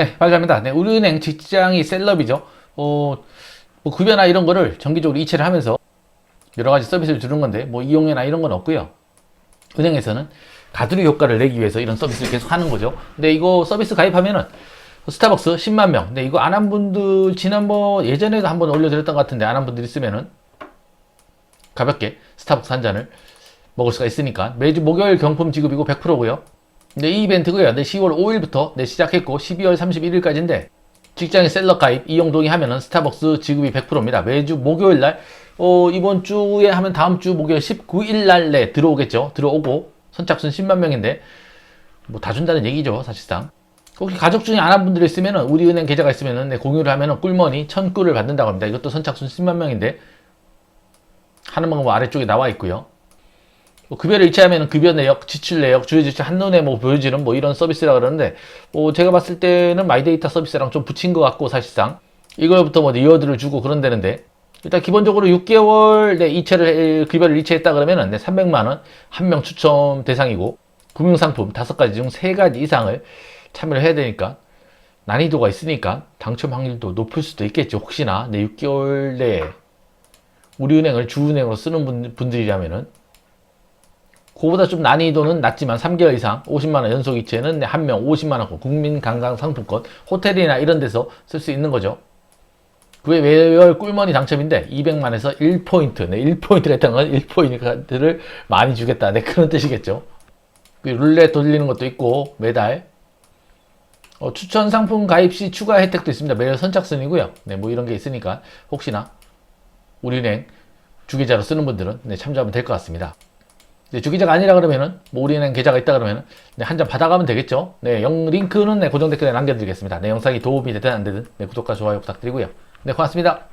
네, 발표합니다. 네, 우리은행 직장이 셀럽이죠. 어, 뭐 급여나 이런 거를 정기적으로 이체를 하면서 여러 가지 서비스를 주는 건데 뭐 이용료나 이런 건 없고요. 은행에서는 가두리 효과를 내기 위해서 이런 서비스를 계속 하는 거죠. 근데 이거 서비스 가입하면은 스타벅스 10만 명. 근데 이거 안 한 분들 지난번 예전에도 한번 올려드렸던 것 같은데 안 한 분들 있으면은 가볍게 스타벅스 한 잔을 먹을 수가 있으니까 매주 목요일 경품 지급이고 100%고요. 근데 이 이벤트고요. 네, 10월 5일부터 네, 시작했고 12월 31일까지인데 직장인 셀러 가입 이용 동의하면은 스타벅스 지급이 100%입니다. 매주 목요일 날 어, 이번 주에 하면 다음 주 목요일 19일 날에 들어오겠죠. 들어오고 선착순 10만 명인데 뭐 다 준다는 얘기죠, 사실상. 혹시 가족 중에 안한 분들 있으면은 우리 은행 계좌가 있으면은 네, 공유를 하면은 꿀머니 1000꿀을 받는다고 합니다. 이것도 선착순 10만 명인데 하는 방법 아래쪽에 나와 있고요. 뭐 급여를 일치하면 급여 내역, 지출 내역, 주요 지출 한눈에 뭐 보여지는 뭐 이런 서비스라 그러는데 뭐 제가 봤을 때는 마이데이터 서비스랑 좀 붙인 것 같고 사실상. 이거부터 뭐 리워드를 주고 그런다는데 일단 기본적으로 6개월 내 이체를 급여를 이체했다 그러면은 네, 300만 원 한 명 추첨 대상이고 금융상품 5가지 중 3가지 이상을 참여를 해야 되니까 난이도가 있으니까 당첨 확률도 높을 수도 있겠죠. 혹시나 내 6개월 내에 우리은행을 주은행으로 쓰는 분, 분들이라면은 그보다 좀 난이도는 낮지만 3개월 이상 50만원 연속 이체는 한 명 50만원 국민 관광 상품권 호텔이나 이런 데서 쓸 수 있는 거죠. 그게 매월 꿀머니 당첨인데 200만에서 1포인트 네, 1포인트가 있다는 건 1포인트를 많이 주겠다 네, 그런 뜻이겠죠. 그 룰렛 돌리는 것도 있고 매달 어, 추천 상품 가입 시 추가 혜택도 있습니다. 매일 선착순이고요. 네, 뭐 이런 게 있으니까 혹시나 우리은행 주계좌로 쓰는 분들은 네, 참조하면 될 것 같습니다. 네, 주기자가 아니라 그러면은 뭐 우리는 계좌가 있다 그러면은 네, 한 잔 받아가면 되겠죠. 네, 영 링크는 네, 고정 댓글에 남겨드리겠습니다. 네, 영상이 도움이 되든 안 되든 네, 구독과 좋아요 부탁드리고요. 네, 고맙습니다.